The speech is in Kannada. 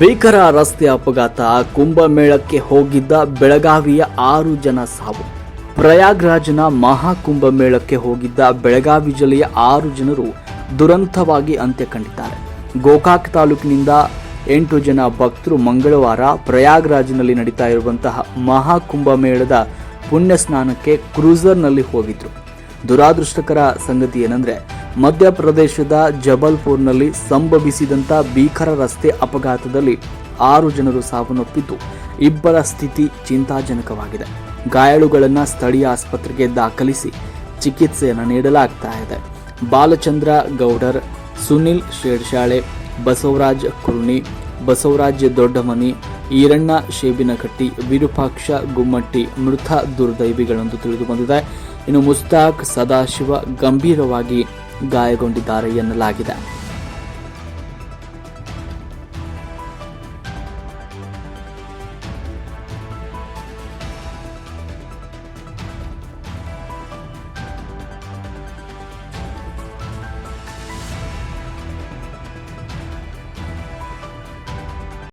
ಭೀಕರ ರಸ್ತೆ ಅಪಘಾತ ಕುಂಭಮೇಳಕ್ಕೆ ಹೋಗಿದ್ದ ಬೆಳಗಾವಿಯ ಆರು ಜನ ಸಾವು. ಪ್ರಯಾಗ್ರಾಜ್ನ ಮಹಾಕುಂಭಮೇಳಕ್ಕೆ ಹೋಗಿದ್ದ ಬೆಳಗಾವಿ ಜಿಲ್ಲೆಯ ಆರು ಜನರು ದುರಂತವಾಗಿ ಅಂತ್ಯ ಕಂಡಿದ್ದಾರೆ ಗೋಕಾಕ್ ತಾಲೂಕಿನಿಂದ ಎಂಟು ಜನ ಭಕ್ತರು ಮಂಗಳವಾರ ಪ್ರಯಾಗ್ರಾಜ್ನಲ್ಲಿ ನಡೀತಾ ಇರುವಂತಹ ಮಹಾಕುಂಭಮೇಳದ ಪುಣ್ಯ ಸ್ನಾನಕ್ಕೆ ಕ್ರೂಸರ್ನಲ್ಲಿ ಹೋಗಿದ್ರು. ದುರಾದೃಷ್ಟಕರ ಸಂಗತಿ ಏನಂದ್ರೆ ಮಧ್ಯಪ್ರದೇಶದ ಜಬಲ್ಪುರ್ನಲ್ಲಿ ಸಂಭವಿಸಿದಂತ ಭೀಕರ ರಸ್ತೆ ಅಪಘಾತದಲ್ಲಿ ಆರು ಜನರು ಸಾವನ್ನಪ್ಪಿದ್ದು, ಇಬ್ಬರ ಸ್ಥಿತಿ ಚಿಂತಾಜನಕವಾಗಿದೆ. ಗಾಯಾಳುಗಳನ್ನು ಸ್ಥಳೀಯ ಆಸ್ಪತ್ರೆಗೆ ದಾಖಲಿಸಿ ಚಿಕಿತ್ಸೆಯನ್ನು ನೀಡಲಾಗ್ತಾ ಇದೆ. ಬಾಲಚಂದ್ರ ಗೌಡರ್, ಸುನಿಲ್ ಶೇಡ್ಶಾಳೆ, ಬಸವರಾಜ್ ಕುರ್ಣಿ, ಬಸವರಾಜ್ ದೊಡ್ಡಮನಿ, ಈರಣ್ಣ ಶೇಬಿನಕಟ್ಟಿ, ವಿರೂಪಾಕ್ಷ ಗುಮ್ಮಟ್ಟಿ, ಮೃತ ದುರ್ದೈವಿಗಳೆಂದು ತಿಳಿದು ಬಂದಿದೆ ಇನ್ನು ಮುಸ್ತಾಕ್ ಸದಾಶಿವ ಗಂಭೀರವಾಗಿ ಗಾಯಗೊಂಡಿದ್ದಾರೆ ಎನ್ನಲಾಗಿದೆ.